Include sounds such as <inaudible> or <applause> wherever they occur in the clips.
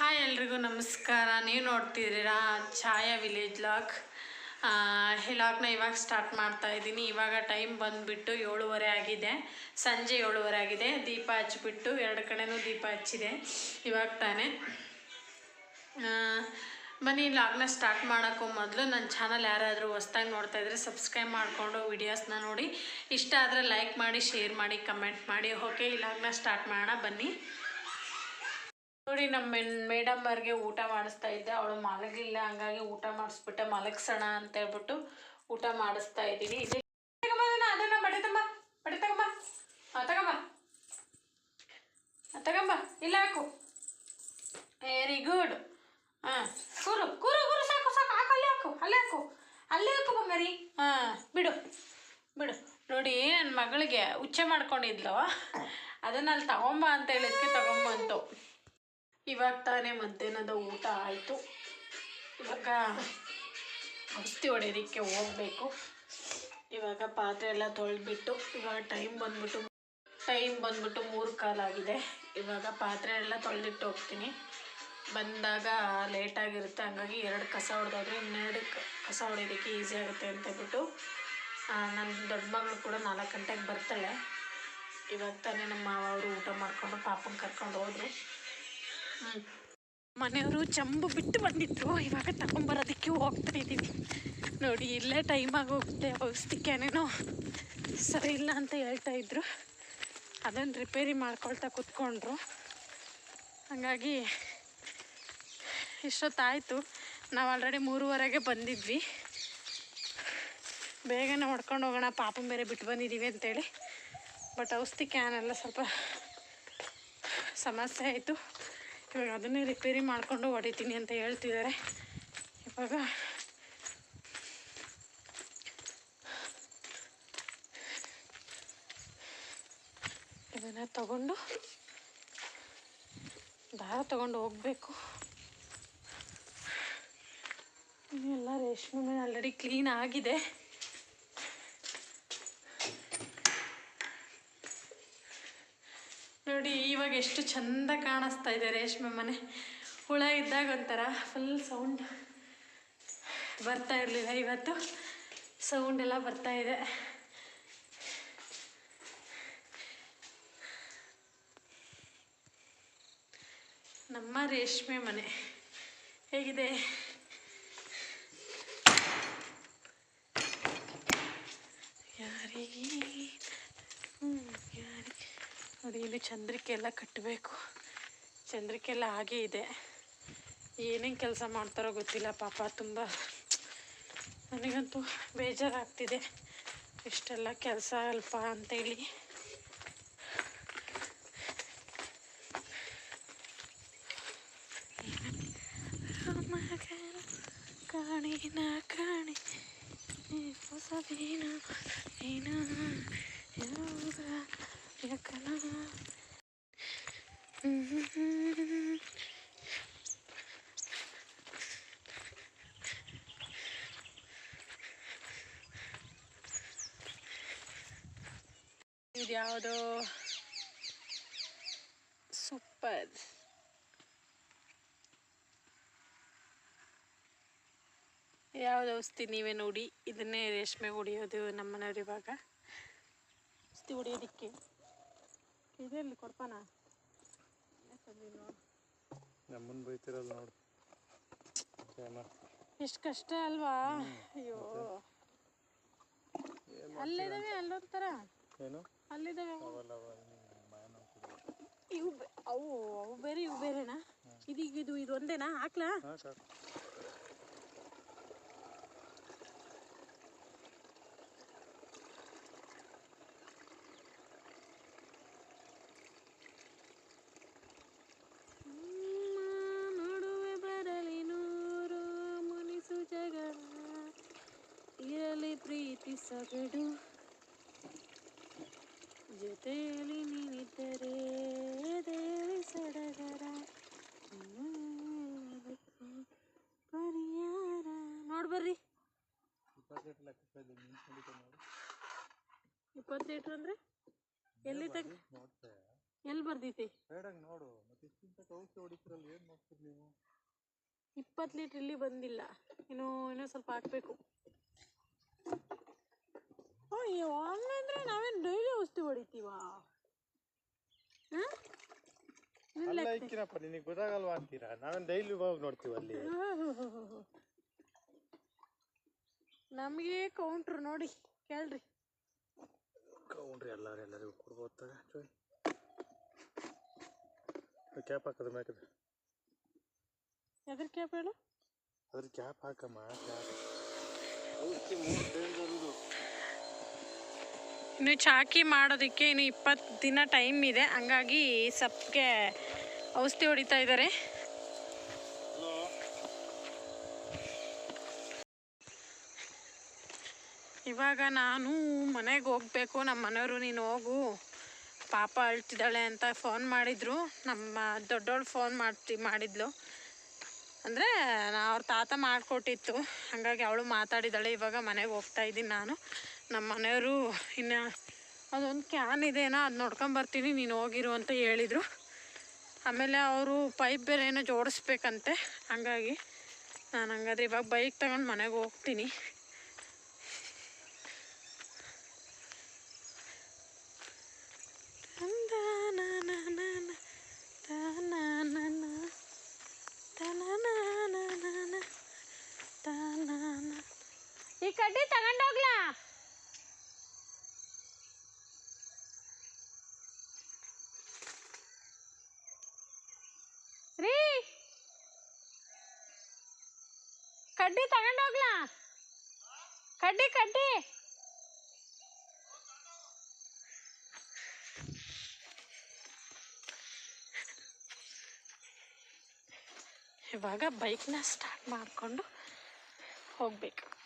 Hi ಎಲ್ರಿಗೂ ನಮಸ್ಕಾರ. ನೀವು ನೋಡ್ತಿದ್ದೀರಾ ಛಾಯಾ ವಿಲೇಜ್ ಲಾಗ್ ಲಾಕ್ನ ಇವಾಗ ಸ್ಟಾರ್ಟ್ ಮಾಡ್ತಾ ಇದ್ದೀನಿ. ಇವಾಗ ಟೈಮ್ ಬಂದುಬಿಟ್ಟು ಏಳುವರೆ ಆಗಿದೆ. ಸಂಜೆ ಏಳುವರೆ ಆಗಿದೆ. ದೀಪ ಹಚ್ಚಿಬಿಟ್ಟು ಎರಡು ಕಡೆನೂ ದೀಪ ಹಚ್ಚಿದೆ. ಇವಾಗ ತಾನೇ. ಬನ್ನಿ ಲಾಗ್ನ ಸ್ಟಾರ್ಟ್ ಮಾಡೋಕ್ಕೂ ಮೊದಲು ನನ್ನ ಚಾನಲ್ ಯಾರಾದರೂ ಹೊಸ್ದಾಗಿ ನೋಡ್ತಾ ಇದ್ರೆ ಸಬ್ಸ್ಕ್ರೈಬ್ ಮಾಡಿಕೊಂಡು ವಿಡಿಯೋಸ್ನ ನೋಡಿ. ಇಷ್ಟ ಆದರೆ ಲೈಕ್ ಮಾಡಿ, ಶೇರ್ ಮಾಡಿ, ಕಮೆಂಟ್ ಮಾಡಿ. ಓಕೆ, ಈ ಲಾಗ್ನ ಸ್ಟಾರ್ಟ್ ಮಾಡೋಣ. ಬನ್ನಿ. ನೋಡಿ ನಮ್ಮ ಮೇಡಮ್ ಅವ್ರಿಗೆ ಊಟ ಮಾಡಿಸ್ತಾ ಇದ್ದೆ. ಅವಳು ಮಲಗಿಲ್ಲ ಹಂಗಾಗಿ ಊಟ ಮಾಡಿಸ್ಬಿಟ್ಟೆ. ಮಲಗಿಸೋಣ ಅಂತ ಹೇಳ್ಬಿಟ್ಟು ಊಟ ಮಾಡಿಸ್ತಾ ಇದ್ದೀನಿ. ಇದು ಅದನ್ನ, ಬಡಿತಮ್ಮ ಬಡೆ ತಗೊಂಬ ಬಡೆ ಹಾಂ ತಗೊಂಬ. ಆ, ತಗೊಂಬ. ಇಲ್ಲ ಹಾಕು. ವೆರಿ ಗುಡ್ ಹಾಂ ಕೂರು ಕೂರು ಕೂರು ಸಾಕು ಸಾಕು. ಹಾಕು ಅಲ್ಲೇ ಹಾಕು ಅಲ್ಲೇ ಹಾಕು. ಅಲ್ಲೇ ಹಾಕು ಬಂಗಾರಿ. ಹಾಂ ಬಿಡು ಬಿಡು. ನೋಡಿ ನನ್ನ ಮಗಳಿಗೆ ಉಚ್ಚೆ ಮಾಡ್ಕೊಂಡಿದ್ಲು. ಅದನ್ನ ಅಲ್ಲಿ ತಗೊಂಬ ಅಂತ ಹೇಳಿದ್ಕೆ ತಗೊಂಬಂತು. ಇವಾಗ ತಾನೇ ಮಧ್ಯಾಹ್ನದ ಊಟ ಆಯಿತು. ಇವಾಗ ಔಷಧಿ ಹೊಡೆಯೋದಕ್ಕೆ ಹೋಗಬೇಕು. ಇವಾಗ ಪಾತ್ರೆ ಎಲ್ಲ ತೊಳೆದ್ಬಿಟ್ಟು ಇವಾಗ ಟೈಮ್ ಬಂದ್ಬಿಟ್ಟು ಟೈಮ್ ಬಂದ್ಬಿಟ್ಟು ಮೂರು ಕಾಲಾಗಿದೆ. ಇವಾಗ ಪಾತ್ರೆ ಎಲ್ಲ ತೊಳೆದಿಟ್ಟು ಹೋಗ್ತೀನಿ. ಬಂದಾಗ ಲೇಟಾಗಿರುತ್ತೆ ಹಂಗಾಗಿ ಎರಡು ಕಸ ಹೊಡೆದಾದ್ರೆ ಇನ್ನೆರಡು ಕಸ ಹೊಡೆಯೋದಕ್ಕೆ ಈಸಿ ಆಗುತ್ತೆ ಅಂತ ಹೇಳ್ಬಿಟ್ಟು ನನ್ನ ದೊಡ್ಡ ಮಗಳು ಕೂಡ ನಾಲ್ಕು ಗಂಟೆಗೆ ಬರ್ತಾಳೆ. ಇವಾಗ ತಾನೇ ನಮ್ಮ ಮಾವ ಅವರು ಊಟ ಮಾಡಿಕೊಂಡು ಪಾಪನ ಕರ್ಕೊಂಡು ಹೋದ್ರು. ಮನೆಯವರು ಚಂಬು ಬಿಟ್ಟು ಬಂದಿದ್ರು, ಇವಾಗ ತಗೊಂಬರೋದಕ್ಕೆ ಹೋಗ್ತಾ ಇದ್ದೀವಿ ನೋಡಿ, ಇಲ್ಲೇ ಟೈಮ್ ಆಗೋಗುತ್ತೆ ಔಷಧಿಕ್ಕೇನೇನೋ ಸರಿ ಇಲ್ಲ ಅಂತ ಹೇಳ್ತಾ ಇದ್ರು. ಅದನ್ನು ರಿಪೇರಿ ಮಾಡ್ಕೊಳ್ತಾ ಕೂತ್ಕೊಂಡ್ರು. ಹಾಗಾಗಿ ಇಷ್ಟೊತ್ತಾಯಿತು. ನಾವು ಆಲ್ರೆಡಿ ಮೂರುವರೆಗೆ ಬಂದಿದ್ವಿ. ಬೇಗನೆ ಹೊಡ್ಕೊಂಡು ಹೋಗೋಣ, ಪಾಪನ ಬೇರೆ ಬಿಟ್ಟು ಬಂದಿದ್ದೀವಿ ಅಂತೇಳಿ. ಬಟ್ ಔಷಧಿ ಕ್ಯಾನೆಲ್ಲ ಸ್ವಲ್ಪ ಸಮಸ್ಯೆ ಆಯಿತು. ಇವಾಗ ಅದನ್ನೇ ರಿಪೇರಿ ಮಾಡಿಕೊಂಡು ಹೊಡಿತೀನಿ ಅಂತ ಹೇಳ್ತಿದ್ದಾರೆ. ಇವಾಗ ಇದನ್ನು ತಗೊಂಡು ದಾರ ತಗೊಂಡು ಹೋಗಬೇಕು. ಎಲ್ಲ ರೇಷ್ಮೆ ಮೇಲೆ ಆಲ್ರೆಡಿ ಕ್ಲೀನ್ ಆಗಿದೆ. ನೋಡಿ, ಇವಾಗ ಎಷ್ಟು ಚಂದ ಕಾಣಿಸ್ತಾ ಇದೆ ರೇಷ್ಮೆ ಮನೆ. ಹುಳ ಇದ್ದಾಗ ಒಂಥರ ಫುಲ್ ಸೌಂಡ್ ಬರ್ತಾ ಇರಲಿಲ್ಲ ಇವತ್ತು. ಸೌಂಡ್ ಎಲ್ಲ ಬರ್ತಾ ಇದೆ. ನಮ್ಮ ರೇಷ್ಮೆ ಮನೆ. ಹೇಗಿದೆ? ಯಾರಿಗೆ ನೋಡಿ, ಇಲ್ಲಿ ಚಂದ್ರಿಕೆ ಎಲ್ಲ ಕಟ್ಟಬೇಕು. ಚಂದ್ರಿಕೆ ಎಲ್ಲ ಹಾಗೆ ಇದೆ. ಏನೇನು ಕೆಲಸ ಮಾಡ್ತಾರೋ ಗೊತ್ತಿಲ್ಲ, ಪಾಪ ತುಂಬ ನನಗಂತೂ ಬೇಜಾರಾಗ್ತಿದೆ. ಇಷ್ಟೆಲ್ಲ ಕೆಲಸ ಅಲ್ಪ ಅಂತೇಳಿ ಕಾಣಿನ ಕಾಣಿ ಹೊಸದೇನ ಇದ್ಯಾವುದೋ ಸೂಪರ್ ಯಾವ್ದು ಔಷಧಿ ನೀವೇ ನೋಡಿ ಇದನ್ನೇ ರೇಷ್ಮೆ ಹೊಡಿಯೋದು ನಮ್ಮನೆಯವ್ರು ಇವಾಗ. ಔಷಧಿ ಹೊಡಿಯೋದಕ್ಕೆ. ಇದರಲ್ಲಿ ಕೊಡ್ಪಾನ ನಮ್ಮನ್ ಬೈತಿರಲ್ಲ ನೋಡು. ಎಷ್ಟು ಕಷ್ಟ ಅಲ್ವಾ? ಅಯ್ಯೋ. ಅಲ್ಲಿದ್ದಾವೆ ಅಲ್ಲೊಂಥರ? ಏನು? ಅಲ್ಲಿದ್ದಾವೆ ಇವು ಅವು ಅವು ಬೇರೆ ಇವು ಬೇರೆನಾ? ಇದೀಗ ಇದು ಇದು ಒಂದೇನಾ? ಹಾಕ್ಲಾ? ಹಾಂ ನೋಡುವೆ ಬರಲಿ ನೂರು ಮುನಿಸು ಜಗವ ಇರಲಿ ಪ್ರೀತಿ ಸಗಡು ಜೊತೆಯಲ್ಲಿ ನೀನಿದ್ದರೆ ದೇವಿ ಸಡಗರ. ಪರಿಹಾರ. ನೋಡ್ಬರ್ರಿ ಇಪ್ಪತ್ತೆಂಟು ಅಂದ್ರೆ ಎಲ್ಲಿ ತಗ ಎಲ್ಲಿ ಬರ್ದೈತಿ? ನೋಡು. ಇಪ್ಪತ್ತು ಲೀಟ್ರ್ ಇಲ್ಲಿ ಬಂದಿಲ್ಲ. ಇನ್ನು ಇನ್ನೂ ಸ್ವಲ್ಪ ಹಾಕ್ಬೇಕು. ಅಯ್ಯೋ ಅಂದರೆ ನಾವೇನು ಡೈಲಿ ಔಷಧಿ ಹೊಡಿತೀವ? ಹಾಂ ಅಲ್ಲ ಇಕ್ಕಿನಪ್ಪ ನಿನಗೆ ಗೊತ್ತಾಗಲ್ವಾ ಅಂತೀರಾ? ನಾವೇನು ಡೈಲಿ ಹೋಗಿ ನೋಡ್ತೀವಿ ಅಲ್ಲಿ. <laughs> ನಮಗೆ ಕೌಂಟ್ರ್ ನೋಡಿ ಕೇಳ್ರಿ. ಕೌಂಟ್ರ್ ಎಲ್ಲರೂ ಎಲ್ಲರಿಗೂ ಕೊಡ್ಬೋದು ಕ್ಯಾಪ್ ಹಾಕದ ಮ್ಯಾಕದ. ಅದ್ರ ಕ್ಯಾಪ್ ಹೇಳು? ಅದ್ರ ಕ್ಯಾಪ್ ಹಾಕಮ್ಮ ಕ್ಯಾಪ್ ಔಷಧಿ ಮೂರು ಡೇಂಜರ್ ಇನ್ನು ಚಾಕಿ ಮಾಡೋದಕ್ಕೆ ಇನ್ನು ಇಪ್ಪತ್ತು ದಿನ ಟೈಮ್ ಇದೆ. ಹಂಗಾಗಿ ಸಪ್ಗೆ ಔಷಧಿ ಹೊಡಿತಾ ಇದ್ದಾರೆ. ಇವಾಗ ನಾನು ಮನೆಗೆ ಹೋಗ್ಬೇಕು. ನಮ್ಮ ಮನೆಯವರು, ನೀನು ಹೋಗು. ಪಾಪ ಅಳ್ತಿದ್ದಾಳೆ ಅಂತ ಫೋನ್ ಮಾಡಿದ್ರು. ನಮ್ಮ ದೊಡ್ಡವಳು ಫೋನ್ ಮಾಡ್ತಿ, ಮಾಡಿದ್ಲು. ಅಂದರೆ ಅವ್ರ ತಾತ ಮಾಡಿಕೊಟ್ಟಿತ್ತು. ಹಾಗಾಗಿ ಅವಳು ಮಾತಾಡಿದ್ದಾಳೆ. ಇವಾಗ ಮನೆಗೆ ಹೋಗ್ತಾ ಇದ್ದೀನಿ ನಾನು. ನಮ್ಮ ಮನೆಯವರು ಇನ್ನು ಅದೊಂದು ಕ್ಯಾನ್ ಇದೆನೋ ಅದು ನೋಡ್ಕೊಂಬರ್ತೀನಿ ನೀನು ಹೋಗಿರು ಅಂತ ಹೇಳಿದರು ಆಮೇಲೆ ಅವರು ಪೈಪ್ ಬೇರೆ ಏನೋ ಜೋಡಿಸ್ಬೇಕಂತೆ, ಹಂಗಾಗಿ ನಾನು ಹಂಗಾದ್ರೆ ಇವಾಗ ಬೈಕ್ ತಗೊಂಡು ಮನೆಗೆ ಹೋಗ್ತೀನಿ. ಈ ಕಡ್ಡಿ ತಗೊಂಡೋಗ್ಲಾ ರೀ. ಕಡ್ಡಿ ತಗೊಂಡೋಗ್ಲಾ ಕಡ್ಡಿ ಕಡ್ಡಿ. ಇವಾಗ ಬೈಕ್ನ ಸ್ಟಾರ್ಟ್ ಮಾಡಿಕೊಂಡು ಹೋಗ್ಬೇಕು.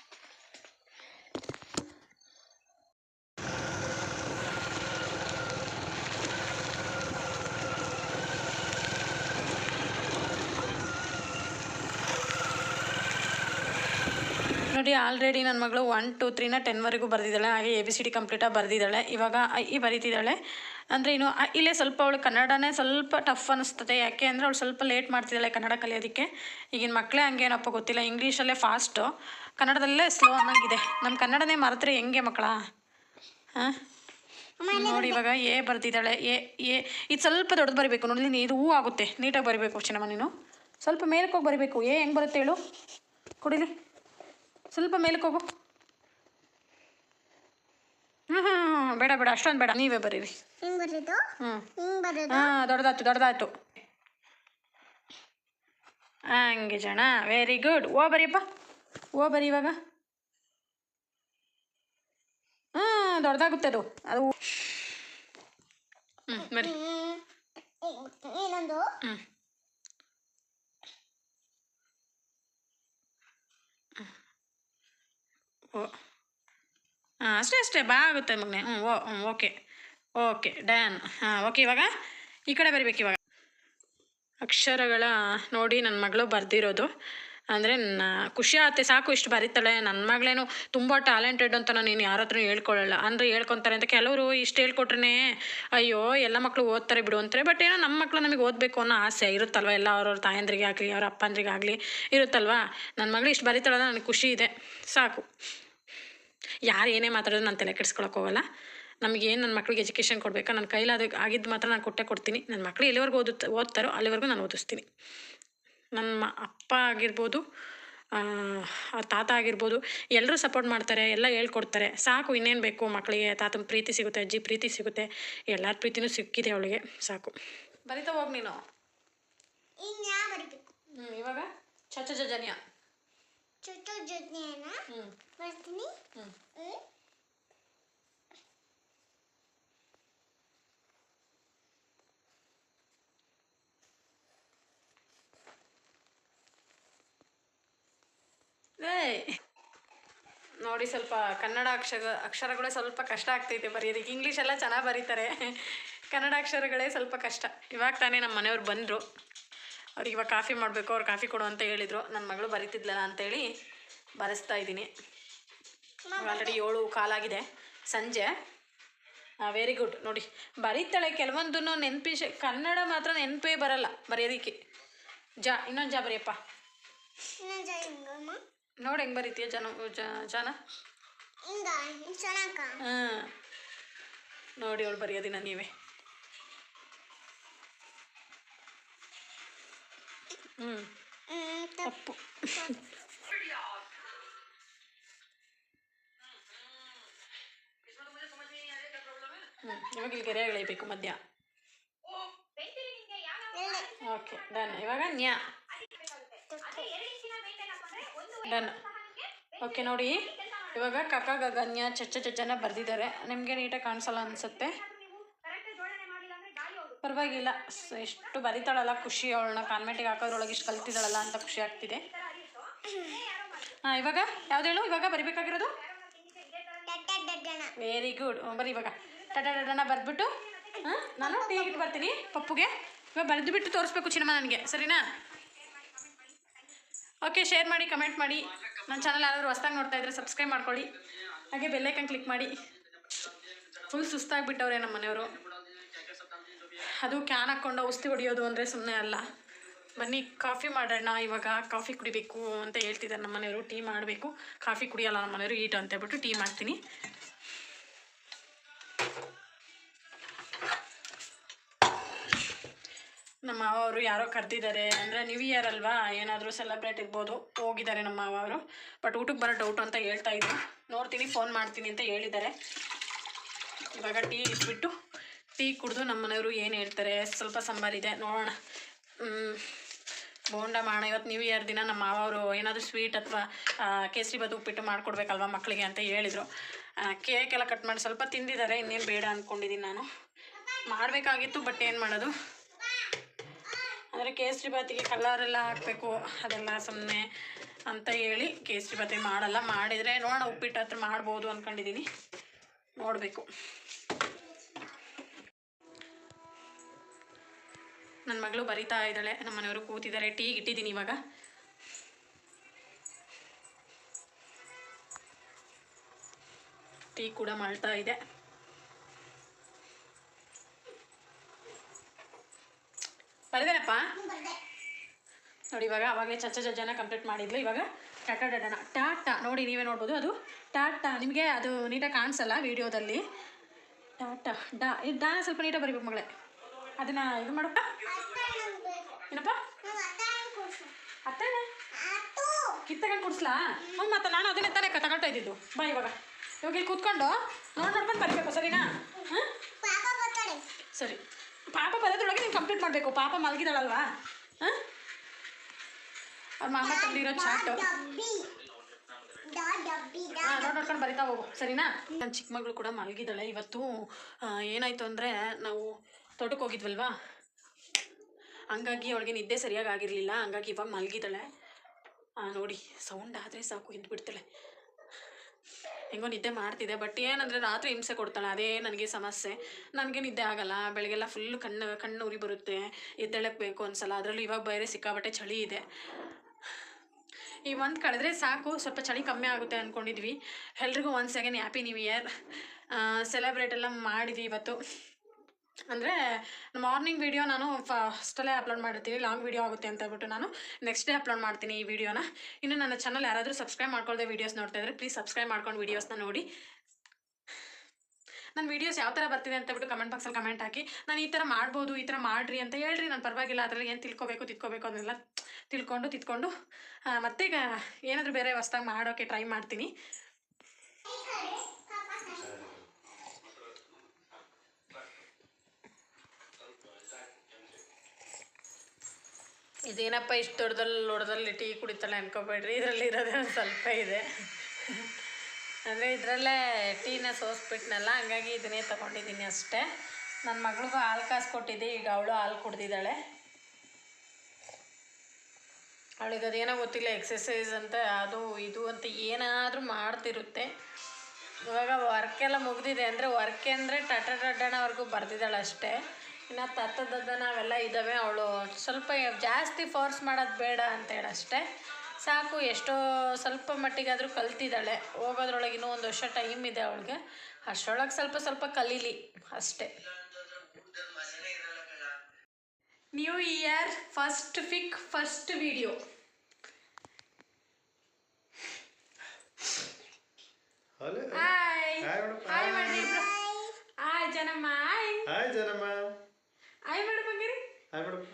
ಆಲ್ರೆಡಿ ನನ್ನ ಮಗಳು ಒನ್ ಟು ತ್ರೀನ ಟೆನ್ವರೆಗೂ ಬರೆದಿದ್ದಾಳೆ. ಹಾಗೆ ಎ ಬಿ ಸಿ ಡಿ ಕಂಪ್ಲೀಟಾಗಿ ಬರೆದಿದ್ದಾಳೆ. ಇವಾಗ ಈ ಬರೀತಿದ್ದಾಳೆ. ಅಂದರೆ ಇನ್ನು ಇಲ್ಲೇ ಸ್ವಲ್ಪ ಅವಳು ಕನ್ನಡನೇ ಸ್ವಲ್ಪ ಟಫ್ ಅನ್ನಿಸ್ತದೆ ಯಾಕೆ ಅಂದರೆ ಅವಳು ಸ್ವಲ್ಪ ಲೇಟ್ ಮಾಡ್ತಿದ್ದಾಳೆ ಕನ್ನಡ ಕಲಿಯೋದಕ್ಕೆ. ಈಗಿನ ಮಕ್ಕಳೇ ಹಂಗೇನಪ್ಪ ಗೊತ್ತಿಲ್ಲ. ಇಂಗ್ಲೀಷಲ್ಲೇ ಫಾಸ್ಟು ಕನ್ನಡದಲ್ಲೇ ಸ್ಲೋ ಅನ್ನೋಂಗಿದೆ ನಮ್ಮ ಕನ್ನಡನೇ ಮರೆತ್ರೆ ಹೆಂಗೆ ಮಕ್ಕಳ? ಹಾಂ? ನೋಡಿ ಇವಾಗ ಎ ಬರ್ದಿದ್ದಾಳೆ. ಎ ಎ ಇದು ಸ್ವಲ್ಪ ದೊಡ್ಡದು ಬರಿಬೇಕು. ನೋಡಿ ಇದು ಹೂ ಆಗುತ್ತೆ. ನೀಟಾಗಿ ಬರಬೇಕು ಚಿನ್ನಮ್ಮ ನೀನು. ಸ್ವಲ್ಪ ಮೇಲಕ್ಕೆ ಹೋಗಿ ಬರಿಬೇಕು. ಎ ಹೆಂಗೆ ಬರುತ್ತೆ ಹೇಳು? ಕುಡಿಲಿ. ಸ್ವಲ್ಪ ಮೇಲಕ್ಕೆ ಹೋಗು. ಹ್ಞೂ ಹ್ಞೂ ಬೇಡ ಬೇಡ ಅಷ್ಟೊಂದು ಬೇಡ. ನೀವೇ ಬರೀರಿ. ಹ್ಞೂ ಹಾಂ ದೊಡ್ಡದಾಯ್ತು ದೊಡ್ಡದಾಯ್ತು. ಹಂಗೆ ಜನ. ವೆರಿ ಗುಡ್ ಓ ಬರೀಪ್ಪ ಓ ಬರಿ ಇವಾಗ. ಹಾಂ ದೊಡ್ಡದಾಗುತ್ತೆ ಅದು. ಅದು ಹ್ಞೂ ಬರಿ. ಹ್ಮ್. ಹ್ಞೂ ಓ. ಹಾಂ, ಅಷ್ಟೇ ಅಷ್ಟೇ. ಬಾ, ಆಗುತ್ತೆ ಮಗನೆ. ಹ್ಞೂ ಓ ಹ್ಞೂ ಓಕೆ. ಓಕೆ ಡ್ಯಾನ್ ಹಾಂ, ಓಕೆ, ಇವಾಗ? ಈ ಕಡೆ ಬರಿಬೇಕು ಇವಾಗ. ಅಕ್ಷರಗಳ ನೋಡಿ ನನ್ನ ಮಗಳು ಬರೆದಿರೋದು. ಅಂದರೆ ನನ್ನ ಖುಷಿ ಆಗುತ್ತೆ. ಸಾಕು, ಇಷ್ಟು ಬರೀತಾಳೆ. ನನ್ನ ಮಗಳೇನು ತುಂಬ ಟ್ಯಾಲೆಂಟೆಡ್ ಅಂತ ನಾನು ಯಾರ ಹತ್ರ ಹೇಳ್ಕೊಳ್ಳಲ್ಲ ಅಂದರೆ ಹೇಳ್ಕೊತಾರೆ ಅಂತ ಕೆಲವರು ಇಷ್ಟು ಹೇಳ್ಕೊಟ್ರೆ ಅಯ್ಯೋ, ಎಲ್ಲ ಮಕ್ಕಳು ಓದ್ತಾರೆ ಬಿಡು ಅಂತಾರೆ. ಬಟ್ ಏನೋ ನಮ್ಮ ಮಕ್ಕಳು ನಮಗೆ ಓದಬೇಕು ಅನ್ನೋ ಆಸೆ ಇರುತ್ತಲ್ವ? ಎಲ್ಲ ಅವ್ರವ್ರ ತಾಯಂದ್ರಿಗೆ ಆಗಲಿ ಅವ್ರ ಅಪ್ಪಂದ್ರಿಗೆ ಆಗಲಿ ಇರುತ್ತಲ್ವಾ? ನನ್ನ ಮಗಳು ಇಷ್ಟು ಬರೀತಾಳೆ ನನಗೆ ಖುಷಿ ಇದೆ. ಸಾಕು. ಯಾರು ಏನೇ ಮಾತಾಡೋದು ನಾನು ತಲೆ ಕೆಡಿಸ್ಕೊಳಕ್ಕೆ ಹೋಗಲ್ಲ. ನಮಗೆ ಏನು ನನ್ನ ಮಕ್ಳಿಗೆ ಎಜುಕೇಷನ್ ಕೊಡಬೇಕಾ? ನನ್ನ ಕೈಲಾದ ಆಗಿದ್ದು ಮಾತ್ರ ನಾನು ಕೊಟ್ಟೆ ಕೊಡ್ತೀನಿ. ನನ್ನ ಮಕ್ಳು ಎಲ್ಲಿವರೆಗೂ ಓದುತ್ತ ಓದ್ತಾರೋ ಅಲ್ಲಿವರೆಗೂ ನಾನು ಓದಿಸ್ತೀನಿ. ನನ್ನ ಅಪ್ಪ ಆಗಿರ್ಬೋದು ತಾತ ಆಗಿರ್ಬೋದು ಎಲ್ಲರೂ ಸಪೋರ್ಟ್ ಮಾಡ್ತಾರೆ ಎಲ್ಲ ಹೇಳ್ಕೊಡ್ತಾರೆ. ಸಾಕು ಇನ್ನೇನು ಬೇಕು ಮಕ್ಕಳಿಗೆ ತಾತನ ಪ್ರೀತಿ ಸಿಗುತ್ತೆ ಅಜ್ಜಿ ಪ್ರೀತಿ ಸಿಗುತ್ತೆ. ಎಲ್ಲರ ಪ್ರೀತಿನೂ ಸಿಕ್ಕಿದೆ ಅವಳಿಗೆ. ಸಾಕು. ಬರಿತಾ ಹೋಗಿ ನೀನು. ಇವಾಗ ಚಚ ಜಜನ್ಯ ಚುಟ್ಟು ಜೊತೆನ ಬರ್ತೀನಿ. ನೋಡಿ ಸ್ವಲ್ಪ ಕನ್ನಡ ಅಕ್ಷರ ಅಕ್ಷರಗಳೇ ಸ್ವಲ್ಪ ಕಷ್ಟ ಆಗ್ತೈತೆ ಬರೆಯೋದಕ್ಕೆ. ಇಂಗ್ಲೀಷ್ ಎಲ್ಲ ಚೆನ್ನಾಗಿ ಬರೀತಾರೆ. ಕನ್ನಡ ಅಕ್ಷರಗಳೇ ಸ್ವಲ್ಪ ಕಷ್ಟ. ಇವಾಗ ತಾನೇ ನಮ್ಮ ಮನೆಯವ್ರು ಬಂದರು. ಅವ್ರಿಗೆ ಇವಾಗ ಕಾಫಿ ಮಾಡಬೇಕು ಅವ್ರು ಕಾಫಿ ಕೊಡು ಅಂತ ಹೇಳಿದರು. ನನ್ನ ಮಗಳು ಬರೀತಿದ್ಲಲ್ಲ ಅಂತೇಳಿ ಬರೆಸ್ತಾ ಇದ್ದೀನಿ. ಆಲ್ರೆಡಿ ಏಳು ಕಾಲಾಗಿದೆ. ಸಂಜೆ. ಹಾಂ ವೆರಿ ಗುಡ್ ನೋಡಿ ಬರೀತಾಳೆ ಕೆಲವೊಂದನ್ನು ನೆನಪಿ ಕನ್ನಡ ಮಾತ್ರ ನೆನಪೇ ಬರಲ್ಲ ಬರೆಯೋದಕ್ಕೆ. ಜಾ ಇನ್ನೊಂದು ಜಾ ಬರೆಯಪ್ಪ. ನೋಡಿ ಹೆಂಗೆ ಬರೀತೀಯ ಜನ ಜನ? ಹಾಂ ನೋಡಿ ಅವಳು ಬರೆಯೋದಿನ ನೀವೇ. ತಪ್ಪು ಹ್ಞೂ ಇವಾಗ ಇಲ್ಲಿ ಗೆರೆ ಎಳೆಯಬೇಕು ಮಧ್ಯ. Okay done. ಇವಾಗ ನ್ಯಾ. ಡನ್. ಓಕೆ ನೋಡಿ. ಇವಾಗ ಕಕ್ಕ ಗಗನ್ಯ ಚಚ್ಚ ಚಚ್ಚನ ಬರೆದಿದ್ದಾರೆ. ನಿಮಗೆ ನೀಟಾಗಿ ಕಾಣಿಸಲ್ಲ ಅನಿಸುತ್ತೆ. ಪರವಾಗಿಲ್ಲ. ಎಷ್ಟು ಬರಿತಾಳಲ್ಲ ಖುಷಿ ಅವಳನ್ನ. ಕಾನ್ವೆಂಟಿಗೆ ಹಾಕೋದ್ರೊಳಗೆ ಇಷ್ಟು ಕಲ್ತಿದ್ದಾಳಲ್ಲ ಅಂತ ಖುಷಿ ಆಗ್ತಿದೆ. ಹಾಂ, ಇವಾಗ? ಯಾವ್ದು ಹೇಳು ಇವಾಗ ಬರಿಬೇಕಾಗಿರೋದು? ವೆರಿ ಗುಡ್ ಬರೀ ಇವಾಗ. ಟಟ ಟಟನ ಬರೆದ್ಬಿಟ್ಟು ನಾನು ಟೀ ಇಟ್ಟು ಬರ್ತೀನಿ ಪಪ್ಪುಗೆ. ಇವಾಗ ಬರೆದು ಬಿಟ್ಟು ತೋರಿಸ್ಬೇಕು ಚಿನ್ನಮ್ಮ ನನಗೆ, ಸರಿನಾ? ಓಕೆ, ಶೇರ್ ಮಾಡಿ, ಕಮೆಂಟ್ ಮಾಡಿ. ನನ್ನ ಚಾನಲ್ ಯಾರಾದರೂ ಹೊಸ್ದಾಗಿ ನೋಡ್ತಾ ಇದ್ರೆ ಸಬ್ಸ್ಕ್ರೈಬ್ ಮಾಡ್ಕೊಳ್ಳಿ. ಹಾಗೆ ಬೆಲ್ಲೈಕನ್ ಕ್ಲಿಕ್ ಮಾಡಿ. ಫುಲ್ ಸುಸ್ತಾಗಿಬಿಟ್ಟವ್ರೆ ನಮ್ಮ ಮನೆಯವರು. ಅದು ಕ್ಯಾನ್ ಹಾಕ್ಕೊಂಡು ಔಷಧಿ ಹೊಡಿಯೋದು ಅಂದರೆ ಸುಮ್ಮನೆ ಅಲ್ಲ. ಬನ್ನಿ, ಕಾಫಿ ಮಾಡೋಣ, ಇವಾಗ ಕಾಫಿ ಕುಡಿಬೇಕು ಅಂತ ಹೇಳ್ತಿದ್ದಾರೆ ನಮ್ಮ ಮನೆಯವರು. ಟೀ ಮಾಡಬೇಕು. ಕಾಫಿ ಕುಡಿಯೋಲ್ಲ ನಮ್ಮ ಮನೆಯವರು, ಈಟ್ ಅಂತ ಹೇಳ್ಬಿಟ್ಟು ಟೀ ಮಾಡ್ತೀನಿ. ನಮ್ಮ ಮಾವ ಅವರು ಯಾರೋ ಕರೆದಿದ್ದಾರೆ. ಅಂದರೆ ನ್ಯೂ ಇಯರ್ ಅಲ್ವಾ, ಏನಾದರೂ ಸೆಲೆಬ್ರೇಟ್ ಇರ್ಬೋದು. ಹೋಗಿದ್ದಾರೆ ನಮ್ಮ ಮಾವ ಅವರು ಬಟ್ ಊಟಕ್ಕೆ ಬರೋ ಡೌಟ್ ಅಂತ ಹೇಳ್ತಾ ಇದ್ರು. ನೋಡ್ತೀನಿ ಫೋನ್ ಮಾಡ್ತೀನಿ ಅಂತ ಹೇಳಿದ್ದಾರೆ. ಇವಾಗ ಟೀ ಇಟ್ಬಿಟ್ಟು ಟೀ ಕುಡಿದು ನಮ್ಮ ಮನೆಯವರು ಏನು ಹೇಳ್ತಾರೆ? ಸ್ವಲ್ಪ ಸಂಬಾರಿದೆ, ನೋಡೋಣ. ಬೋಂಡ ಮಾಡೋಣ. ಇವತ್ತು ನ್ಯೂ ಇಯರ್ ದಿನ ನಮ್ಮ ಮಾವರು ಏನಾದರೂ ಸ್ವೀಟ್ ಅಥವಾ ಕೇಸರಿ ಬದು ಉಪ್ಪಿಟ್ಟು ಮಾಡಿಕೊಡ್ಬೇಕಲ್ವ ಮಕ್ಕಳಿಗೆ ಅಂತ ಹೇಳಿದರು. ಕೇಕ್ ಎಲ್ಲ ಕಟ್ ಮಾಡಿ ಸ್ವಲ್ಪ ತಿಂದಿದ್ದಾರೆ, ಇನ್ನೇನು ಬೇಡ ಅಂದ್ಕೊಂಡಿದ್ದೀನಿ ನಾನು. ಮಾಡಬೇಕಾಗಿತ್ತು ಬಟ್ ಏನು ಮಾಡೋದು? ಅಂದರೆ ಕೇಸರಿ ಬಾತಿಗೆ ಕಲರ್ ಎಲ್ಲ ಹಾಕಬೇಕು, ಅದೆಲ್ಲ ಸುಮ್ಮನೆ ಅಂತ ಹೇಳಿ ಕೇಸರಿ ಬಾತಿ ಮಾಡಲ್ಲ. ಮಾಡಿದರೆ ನೋಡೋಣ, ಉಪ್ಪಿಟ್ಟು ಹತ್ರ ಮಾಡ್ಬೋದು ಅಂದ್ಕೊಂಡಿದ್ದೀನಿ ನೋಡಬೇಕು. ನನ್ನ ಮಗಳು ಬರಿತಾ ಇದ್ದಾಳೆ. ನಮ್ಮ ಮನೆಯವರು ಕೂತಿದ್ದಾರೆ. ಟೀ ಇಟ್ಟಿದ್ದೀನಿ ಇವಾಗ. ಟೀ ಕೂಡ ಮಾಡ್ತಾ ಇದೆ. ಬರೆದೇನಪ್ಪ? ನೋಡಿ, ಇವಾಗ ಅವಾಗಲೇ ಚಚ್ಚ ಚಜ್ಜನ ಕಂಪ್ಲೀಟ್ ಮಾಡಿದ್ಲು. ಇವಾಗ ಟಾಟಾ ಡಡನ ಟಾಟಾ, ನೋಡಿ, ನೀವೇ ನೋಡ್ಬೋದು ಅದು. ಟಾಟಾ, ನಿಮಗೆ ಅದು ನೀಟಾಗಿ ಕಾಣಿಸಲ್ಲ ವೀಡಿಯೋದಲ್ಲಿ? ಟಾಟಾ, ಡಾ ಡಾನ ಸ್ವಲ್ಪ ನೀಟಾಗಿ ಬರೀಬೇಕು ಮಗಳೇ. ಅದನ್ನ ಇದು ಮಾಡಪ್ಪ. ಏನಪ್ಪ? ಅತ್ತೇನೆ ಕಿತ್ತಗಂಡು ಕುಡಿಸ್ಲಾ? ಹ್ಞೂ ಮತ್ತೆ ನಾನು ಅದನ್ನೇ ತಾನೇ ತಗೊಳ್ತಾ ಇದ್ದಿದ್ದು. ಬಾ ಇವಾಗ. ಇವಾಗ ಇಲ್ಲಿ ಕೂತ್ಕೊಂಡು ನೋಡಿ ನೋಡ್ಕೊಂಡು ಬರಬೇಕು, ಸರಿನಾ? ಹಾಂ ಸರಿ. ಪಾಪ ಬರೋದ್ರೊಳಗೆ ನೀನು ಕಂಪ್ಲೀಟ್ ಮಾಡಬೇಕು. ಪಾಪ ಮಲಗಿದಾಳಲ್ವಾ? ಹಾಂ ಅವ್ರ ಮಾಮ ತಂದಿರೋ ಚಾಟು ನೋಡಿ, ನೋಡ್ಕೊಂಡು ಬರಿತಾ ಹೋಗು. ಸರಿನಾ? ನನ್ನ ಚಿಕ್ಕ ಮಗಳು ಕೂಡ ಮಲಗಿದ್ದಾಳೆ ಇವತ್ತು ಏನಾಯ್ತು ಅಂದರೆ ನಾವು ತೋಟಕ್ಕೆ ಹೋಗಿದ್ವಲ್ವಾ? ಹಂಗಾಗಿ ಅವಳಿಗೆ ನಿದ್ದೆ ಸರಿಯಾಗಿ ಆಗಿರಲಿಲ್ಲ. ಹಂಗಾಗಿ ಇವಾಗ ಮಲಗಿದ್ದಾಳೆ. ನೋಡಿ ಸೌಂಡ್ ಆದರೆ ಸಾಕು ಎದ್ದು ಬಿಡ್ತಾಳೆ. ಹೆಂಗೋ ನಿದ್ದೆ ಮಾಡ್ತಿದ್ದೆ ಬಟ್ ಏನಂದರೆ ರಾತ್ರಿ ಹಿಂಸೆ ಕೊಡ್ತಾಳೆ. ಅದೇ ನನಗೆ ಸಮಸ್ಯೆ. ನನಗೆ ನಿದ್ದೆ ಆಗಲ್ಲ. ಬೆಳಗ್ಗೆಲ್ಲ ಫುಲ್ ಕಣ್ಣು ಕಣ್ಣು ಉರಿ ಬರುತ್ತೆ. ಎದ್ದೇಳಕ್ಕೆ ಬೇಕು ಅನ್ಸಲ್ಲ ಅದರಲ್ಲೂ ಇವಾಗ ಬೇರೆ ಸಿಕ್ಕಾಬಟ್ಟೆ ಚಳಿ ಇದೆ. ಈ ಒಂದು ಕಳೆದ್ರೆ ಸಾಕು. ಸ್ವಲ್ಪ ಚಳಿ ಕಮ್ಮಿ ಆಗುತ್ತೆ ಅಂದ್ಕೊಂಡಿದ್ವಿ ಎಲ್ರಿಗೂ ಒಂದು second happy new year celebrate ಎಲ್ಲ ಮಾಡಿದ್ವಿ ಇವತ್ತು. ಅಂದರೆ ಮಾರ್ನಿಂಗ್ ವಿಡಿಯೋ ನಾನು ಫಸ್ಟಲ್ಲೇ ಅಪ್ಲೋಡ್ ಮಾಡಿರ್ತೀನಿ ಲಾಂಗ್ ವಿಡಿಯೋ ಆಗುತ್ತೆ ಅಂತ ಹೇಳ್ಬಿಟ್ಟು ನಾನು ನೆಕ್ಸ್ಟ್ ಡೇ ಅಪ್ಲೋಡ್ ಮಾಡ್ತೀನಿ ಈ ವಿಡಿಯೋನ ಇನ್ನು ನನ್ನ ಚಾನಲ್ ಯಾರಾದರೂ ಸಬ್ಸ್ಕ್ರೈಬ್ ಮಾಡ್ಕೊಳ್ಳದೆ ವೀಡಿಯೋಸ್ ನೋಡ್ತಾ ಇದ್ರೆ ಪ್ಲೀಸ್ ಸಬ್ಸ್ಕ್ರೈಬ್ ಮಾಡ್ಕೊಂಡು ವೀಡಿಯೋಸ್ನ ನೋಡಿ. ನನ್ನ ವೀಡಿಯೋಸ್ ಯಾವ ಥರ ಬರ್ತಿದೆ ಅಂತ ಬಿಟ್ಟು ಕಮೆಂಟ್ ಬಾಕ್ಸಲ್ಲಿ ಕಮೆಂಟ್ ಹಾಕಿ, ನಾನು ಈ ಥರ ಮಾಡ್ಬೋದು, ಈ ಥರ ಮಾಡ್ರಿ ಅಂತ ಹೇಳ್ರಿ. ನಾನು ಪರವಾಗಿಲ್ಲ, ಅದರಲ್ಲಿ ಏನು ತಿಳ್ಕೊಬೇಕು ತಿಳ್ಕೊಬೇಕು ಅದನ್ನೆಲ್ಲ ತಿಳ್ಕೊಂಡು ತಿದ್ಕೊಂಡು ಮತ್ತೆ ಏನಾದರೂ ಬೇರೆ ಹೊಸ್ದಾಗಿ ಮಾಡೋಕ್ಕೆ ಟ್ರೈ ಮಾಡ್ತೀನಿ. ಇದೇನಪ್ಪ ಇಷ್ಟು ದೊಡ್ಡದಲ್ಲಿ ದೊಡ್ಡದಲ್ಲಿ ಟೀ ಕುಡಿತಾಳೆ ಅನ್ಕೋಬೇಡ್ರಿ. ಇದರಲ್ಲಿ ಇರೋದೇ ಒಂದು ಸ್ವಲ್ಪ ಇದೆ. ಅಂದರೆ ಇದರಲ್ಲೇ ಟೀನ ಸೋಸ್ಬಿಟ್ನಲ್ಲ, ಹಂಗಾಗಿ ಇದನ್ನೇ ತಗೊಂಡಿದ್ದೀನಿ ಅಷ್ಟೇ. ನನ್ನ ಮಗಳಿಗೂ ಹಾಲು ಕಾಸು ಕೊಟ್ಟಿದ್ದೆ, ಈಗ ಅವಳು ಹಾಲು ಕುಡ್ದಿದ್ದಾಳೆ. ಅವಳಿಗೆ ಅದೇನೋ ಗೊತ್ತಿಲ್ಲ ಎಕ್ಸಸೈಸ್ ಅಂತ, ಅದು ಇದು ಅಂತ ಏನಾದರೂ ಮಾಡ್ತಿರುತ್ತೆ. ಇವಾಗ ವರ್ಕೆಲ್ಲ ಮುಗಿದಿದೆ, ಅಂದರೆ ವರ್ಕೆ ಅಂದರೆ ಟಟ ಟಡ್ಡಣವರೆಗೂ ಬರ್ದಿದ್ದಾಳೆ ಅಷ್ಟೇ ಇನ್ನು ತತ್ತದದ್ದನ ನಾವೆಲ್ಲ ಇದ್ದಾವೆ ಅವಳು ಸ್ವಲ್ಪ ಜಾಸ್ತಿ ಫೋರ್ಸ್ ಮಾಡೋದು ಬೇಡ ಅಂತ ಅಷ್ಟೇ ಸಾಕು ಎಷ್ಟೋ ಸ್ವಲ್ಪ ಮಟ್ಟಿಗಾದರೂ ಕಲ್ತಿದ್ದಾಳೆ. ಹೋಗೋದ್ರೊಳಗೆ ಇನ್ನೂ ಒಂದು ವರ್ಷ ಟೈಮ್ ಇದೆ ಅವಳಿಗೆ. ಅಷ್ಟರೊಳಗೆ ಸ್ವಲ್ಪ ಸ್ವಲ್ಪ ಕಲೀಲಿ ಅಷ್ಟೇ. New year first ಫಿಕ್ first video hello hi hi hi ಜನಮ್ಮ hi hi ಜನಮ್ಮ hi madam ಬಂಗಿರಿ hi madam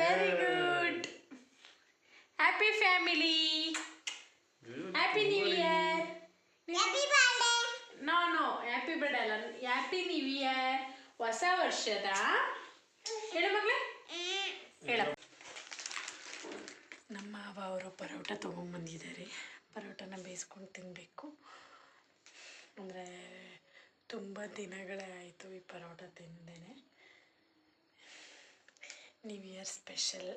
very good happy family happy new year happy birthday no no happy birthday ಅಲ್ಲ. ಹ್ಯಾಪಿ ನ್ಯೂ ಇಯರ್ ಹೊಸ ವರ್ಷದ. ಹೇಳು ಮಗಳೇ. ಹೇಳ. ನಮ್ಮ ಮಾವ ಅವರು ಪರೋಟ ತೊಗೊಂಬಂದಿದ್ದಾರೆ. ಪರೋಟನ ಬೇಯಿಸ್ಕೊಂಡು ತಿನ್ನಬೇಕು ಅಂದರೆ ತುಂಬ ದಿನಗಳೇ ಆಯಿತು ಈ parotta ತಿಂದೇನೆ. New year special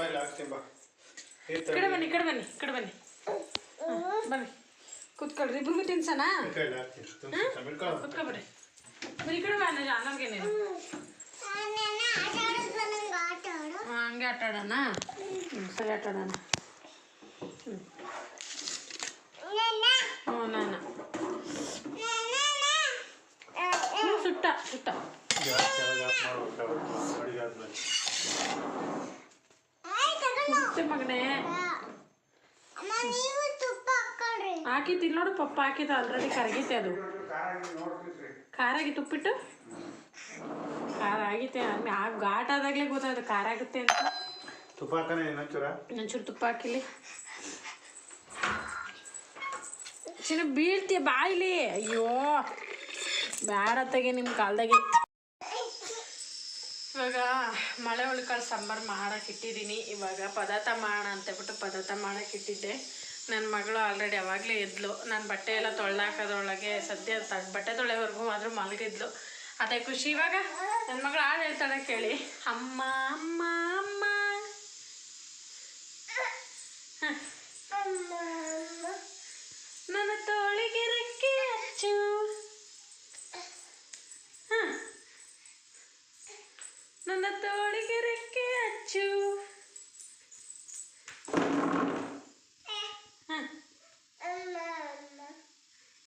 parotta mobile ಹಾಕ್ತೀನಿ ಬಾ. ಈ ಈ ಕಡೆ ಬನ್ನಿ ಈ ಕಡೆ ಬನ್ನಿ ಈ ಕಡೆ ಬನ್ನಿ. ಹಾ, ಬನ್ನಿ. ಕೂತ್ಕೊಳ್ರಿ ಇಬ್ರಿಗೂ ತಿನ್ಸನಾ ಕೈಲಿ ಹಾಕ್ತೀನಿ ತುಂಬ ಬಿಡ್ಕೊಳ್ಳೋ ಕೂತ್ಕೊಬಿಡ್ರಿ. ಬರೀ ಈ ಕಡೆ ಬಾ ನಾನು ಅನ್ನೋರ್ಗೆ ನೀನು ನಾನು. ಆಟ ಆಡಿದ್ವ ನಂಗೆ ಆಟ ಆಡು ಹಾ, ಹಂಗೆ ಆಟ ಆಡೋಣ? ಹ್ಞೂ ಸರಿ ಆಟ ಆಡೋಣ. ನನ್ನ ಹ್ಞೂ ನಾನು? ನನ್ನ ಹ್ಞೂ ಸುಟ್ಟ. ಸುಟ್ಟ ಸುತ್ತೆ ಮಗನೇ. ಹಾಕಿ ನೋಡು ಪಪ್ಪ ಹಾಕಿದ್ದು ಆಲ್ರೆಡಿ ಕರಗಿತೆ ಅದು. ಖಾರ ಆಗಿತ್ತು ಉಪ್ಪಿಟ್ಟು ಖಾರ ಆಗಿತ್ತೆ ಆ ಘಾಟ್ ಆದಾಗಲೇ ಗೊತ್ತಾಯ್ತು ಖಾರ ಆಗುತ್ತೆ ಅಂತ. ತುಪ್ಪ ಹಾಕನೆ ಇನ್ನೊಂಚೂರ? ಒಂಚೂರು ತುಪ್ಪ ಹಾಕಿಲಿ. ಚಿನ್ನ ಬೀಳ್ತೀಯ ಬಾಯಿಲಿ? ಅಯ್ಯೋ ಬ್ಯಾಡತ್ತಾಗೆ ನಿಮ್ಮ ಕಾಲ್ದಾಗೆ. ಇವಾಗ ಮಳೆ ಉಳ್ಕಾಳು ಸಾಂಬಾರು ಮಾಡೋಕೆ ಇಟ್ಟಿದ್ದೀನಿ. ಇವಾಗ ಪದಾರ್ಥ ಮಾಡೋಣ ಅಂತೇಳ್ಬಿಟ್ಟು ಪದಾರ್ಥ ಮಾಡೋಕೆ ಇಟ್ಟಿದ್ದೆ. ನನ್ನ ಮಗಳು ಆಲ್ರೆಡಿ ಅವಾಗಲೇ ಎದ್ಲು. ನಾನು ಬಟ್ಟೆ ಎಲ್ಲ ತೊಳ್ದಾಕೋದ್ರೊಳಗೆ ಸದ್ಯ ಬಟ್ಟೆ ತೊಳೆವರೆಗೂ ಆದರೂ ಮಲಗಿದ್ಲು. ಅದೇ ಖುಷಿ ಇವಾಗ? ನನ್ನ ಮಗಳು ಹಾಡು ಹೇಳ್ತಾಳೆ ಕೇಳಿ. ಅಮ್ಮ ಅಮ್ಮ.